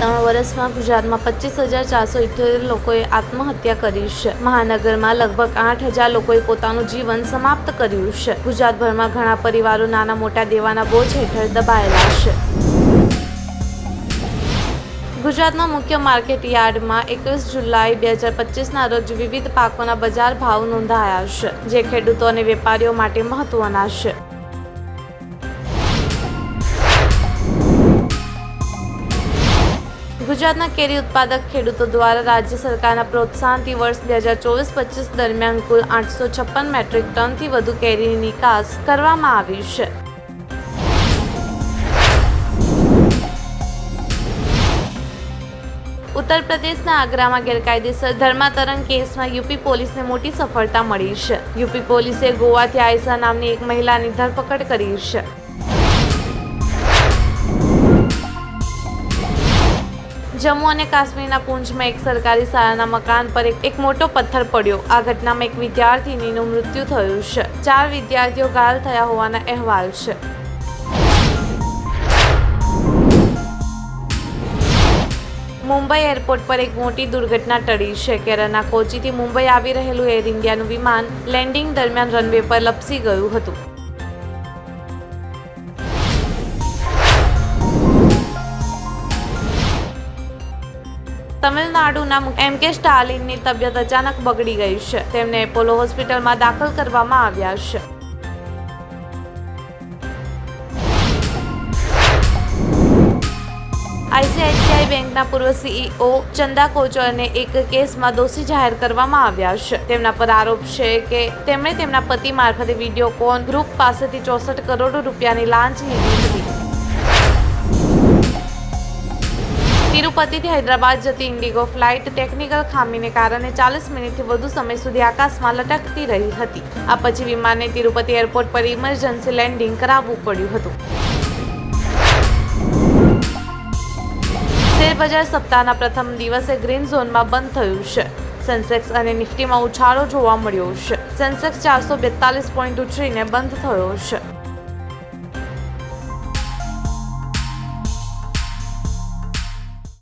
ત્રણ વર્ષમાં ગુજરાતમાં પચીસ હજાર ચારસો ઇઠ્યોતેર લોકોએ આત્મહત્યા કરી છે. મહાનગરમાં લગભગ આઠ હજાર લોકોએ પોતાનું જીવન સમાપ્ત કર્યું છે. ગુજરાતભરમાં ઘણા પરિવારો નાના મોટા દેવાના બોજ હેઠળ દબાયેલા છે. ગુજરાતના મુખ્ય માર્કેટ યાર્ડમાં એકવીસ જુલાઈ બે હજાર પચીસના રોજ વિવિધ પાકોના બજાર ભાવ નોંધાયા છે, જે ખેડૂતો અને વેપારીઓ માટે મહત્વના છે. ગુજરાતના કેરી ઉત્પાદક ખેડૂતો દ્વારા રાજ્ય સરકારના પ્રોત્સાહનથી વર્ષ બે હજાર ચોવીસ પચીસ દરમિયાન કુલ આઠસો છપ્પન મેટ્રિક ટનથી વધુ કેરીની નિકાસ કરવામાં આવી છે. ઉત્તર પ્રદેશના આગ્રામાં ગેરકાયદેસર ધર્માંતરણ કેસમાં યુપી પોલીસને મોટી સફળતા મળી છે. યુપી પોલીસે ગોવાથી આયસા નામની એક મહિલાની ધરપકડ કરી છે. જમ્મુ અને કાશ્મીરના પૂંછમાં એક સરકારી શાળાના મકાન પર એક મોટો પથ્થર પડ્યો. આ ઘટનામાં એક વિદ્યાર્થીનીનું મૃત્યુ થયું છે. ચાર વિદ્યાર્થીઓ ઘાયલ થયા હોવાના અહેવાલ છે. મુંબઈ એરપોર્ટ પર એક મોટી દુર્ઘટના ટળી છે. કેરળના કોચીથી મુંબઈ આવી રહેલું એર ઇન્ડિયાનું વિમાન લેન્ડિંગ દરમિયાન રનવે પર લપસી ગયું હતું. તમિલનાડુના એમ કે સ્ટાલિનની તબિયત અચાનક બગડી ગઈ છે. તેમને એપોલો હોસ્પિટલમાં દાખલ કરવામાં આવ્યા છે. આઈસીઆઈસીઆઈ બેંકના પૂર્વ સીઈઓ ચંદા કોચરને એક કેસમાં દોષી જાહેર કરવામાં આવ્યા છે. તેમના પર આરોપ છે કે તેમણે તેમના પતિ મારફતે વિડીયોકોન ગ્રુપ પાસેથી ચોસઠ કરોડ રૂપિયાની લાંચ લીધી હતી. તિરુપતિથી હૈદરાબાદ જતી ઇન્ડિગો ફ્લાઇટ ટેકનિકલ ખામીને કારણે ચાલીસ મિનિટથી વધુ સમય સુધી આકાશમાં લટકતી રહી હતી. આ પછી વિમાનને તિરુપતિ એરપોર્ટ પર ઇમરજન્સી લેન્ડિંગ કરાવવું પડ્યું હતું. શેરબજાર સપ્તાહના પ્રથમ દિવસે ગ્રીન ઝોનમાં બંધ થયું છે. સેન્સેક્સ અને નિફ્ટીમાં ઉછાળો જોવા મળ્યો છે. સેન્સેક્સ ચારસો બેતાલીસ પોઈન્ટ ઉછળીને બંધ થયો છે.